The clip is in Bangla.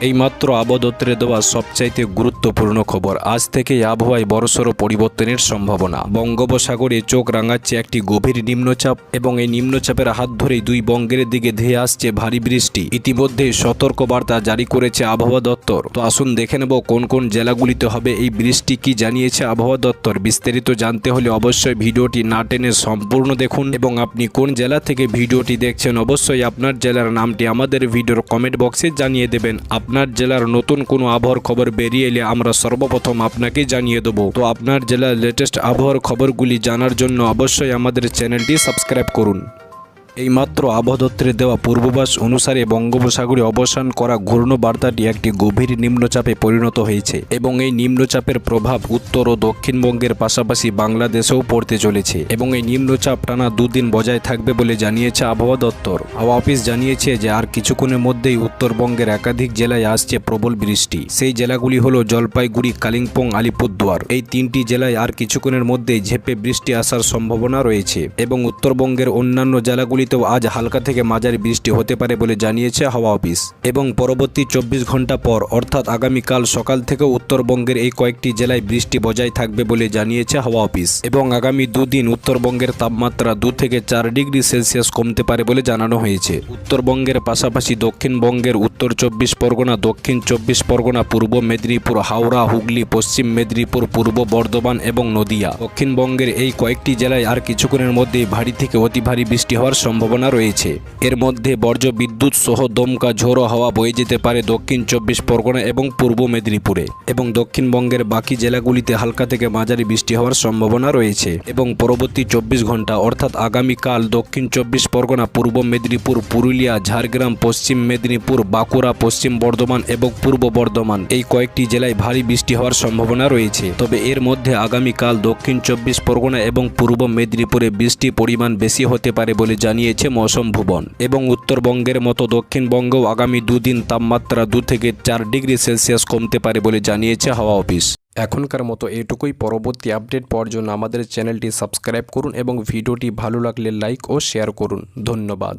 এইমাত্র আবদত্রে দেওয়া সবচাইতে গুরুত্বপূর্ণ খবর, আজ থেকে আবহাওয়ায় বড়সড় পরিবর্তনের সম্ভাবনা। বঙ্গোপসাগরে চোখ রাঙাচ্ছে একটি গভীর নিম্নচাপ এবং এই নিম্নচাপের হাত ধরেই দুই বঙ্গের দিকে ধেয়ে আসছে ভারী বৃষ্টি। ইতিমধ্যে সতর্কবার্তা জারি করেছে আবহাওয়া দপ্তর। তো আসুন দেখে নেব কোন কোন জেলাগুলিতে হবে এই বৃষ্টি, কি জানিয়েছে আবহাওয়া দপ্তর? বিস্তারিত জানতে হলে অবশ্যই ভিডিওটি না টেনে সম্পূর্ণ দেখুন এবং আপনি কোন জেলা থেকে ভিডিওটি দেখছেন অবশ্যই আপনার জেলার নামটি আমাদের ভিডিওর কমেন্ট বক্সে জানিয়ে দেবেন। আপনার জেলার নতুন কোনো আবহাওয়ার খবর বেরিয়ে এলে আমরা সর্বপ্রথম আপনাকে জানিয়ে দেবো। তো আপনার জেলার লেটেস্ট আবহাওয়ার খবরগুলি জানার জন্য অবশ্যই আমাদের চ্যানেলটি সাবস্ক্রাইব করুন। এইমাত্র আবহাওয়া দেওয়া পূর্বাভাস অনুসারে বঙ্গোপসাগরে অবসান করা ঘূর্ণবার্তাটি একটি গভীর নিম্নচাপে পরিণত হয়েছে এবং এই নিম্নচাপের প্রভাব উত্তর ও দক্ষিণবঙ্গের পাশাপাশি বাংলাদেশেও পড়তে চলেছে এবং এই নিম্নচাপ টানা দুদিন বজায় থাকবে বলে জানিয়েছে আবহাওয়া দপ্তর হাওয়া অফিস জানিয়েছে যে আর কিছুক্ষণের মধ্যেই উত্তরবঙ্গের একাধিক জেলায় আসছে প্রবল বৃষ্টি। সেই জেলাগুলি হল জলপাইগুড়ি, কালিম্পং, আলিপুরদুয়ার। এই তিনটি জেলায় আর কিছুক্ষণের মধ্যেই ঝেপে বৃষ্টি আসার সম্ভাবনা রয়েছে এবং উত্তরবঙ্গের অন্যান্য জেলাগুলিতেও আজ হালকা থেকে মাঝারি বৃষ্টি হতে পারে বলে জানিয়েছে হাওয়া অফিস। এবং পরবর্তী চব্বিশ ঘণ্টা পর, অর্থাৎ আগামীকাল সকাল থেকে উত্তরবঙ্গের এই কয়েকটি জেলায় বৃষ্টি বজায় থাকবে বলে জানিয়েছে হাওয়া অফিস। এবং আগামী দুদিন উত্তরবঙ্গের তাপমাত্রা দু থেকে চার ডিগ্রি সেলসিয়াস কমতে পারে বলে জানানো হয়েছে। উত্তরবঙ্গের পাশাপাশি দক্ষিণবঙ্গের উত্তর চব্বিশ পরগনা, দক্ষিণ চব্বিশ পরগনা, পূর্ব মেদিনীপুর, হাওড়া, হুগলি, পশ্চিম মেদিনীপুর, পূর্ব বর্ধমান এবং নদিয়া। দক্ষিণবঙ্গের এই কয়েকটি জেলায় আর কিছুক্ষণের মধ্যেই ভারী থেকে অতি ভারী বৃষ্টি হওয়ার সম্ভাবনা রয়েছে। এর মধ্যে বর্জ্য বিদ্যুৎ সহ দমকা ঝোড়ো হাওয়া বয়ে যেতে পারে দক্ষিণ চব্বিশ পরগনা এবং পূর্ব মেদিনীপুরে এবং দক্ষিণবঙ্গের বাকি জেলাগুলিতে হালকা থেকে মাঝারি বৃষ্টি হওয়ার সম্ভাবনা রয়েছে এবং পরবর্তী চব্বিশ ঘণ্টা অর্থাৎ আগামীকাল দক্ষিণ চব্বিশ পরগনা, পূর্ব মেদিনীপুর, পুরুলিয়া, ঝাড়গ্রাম, পশ্চিম মেদিনীপুর, বাঁকুড়া, পশ্চিম বর্ধমান এবং পূর্ব বর্ধমান এই কয়েকটি জেলায় ভারী বৃষ্টি হওয়ার সম্ভাবনা রয়েছে। তবে এর মধ্যে আগামীকাল দক্ষিণ চব্বিশ পরগনা এবং পূর্ব মেদিনীপুরে বৃষ্টি পরিমাণ বেশি হতে পারে বলে জানিয়েছে মৌসুম ভুবন এবং উত্তরবঙ্গের মতো দক্ষিণবঙ্গেও আগামী দুদিন তাপমাত্রা দু থেকে চার ডিগ্রি সেলসিয়াস কমতে পারে বলে জানিয়েছে হাওয়া অফিস। এখনকার মতো এটুকুই। পরবর্তী আপডেট পাওয়ার জন্য আমাদের চ্যানেলটি সাবস্ক্রাইব করুন এবং ভিডিওটি ভালো লাগলে লাইক ও শেয়ার করুন। ধন্যবাদ।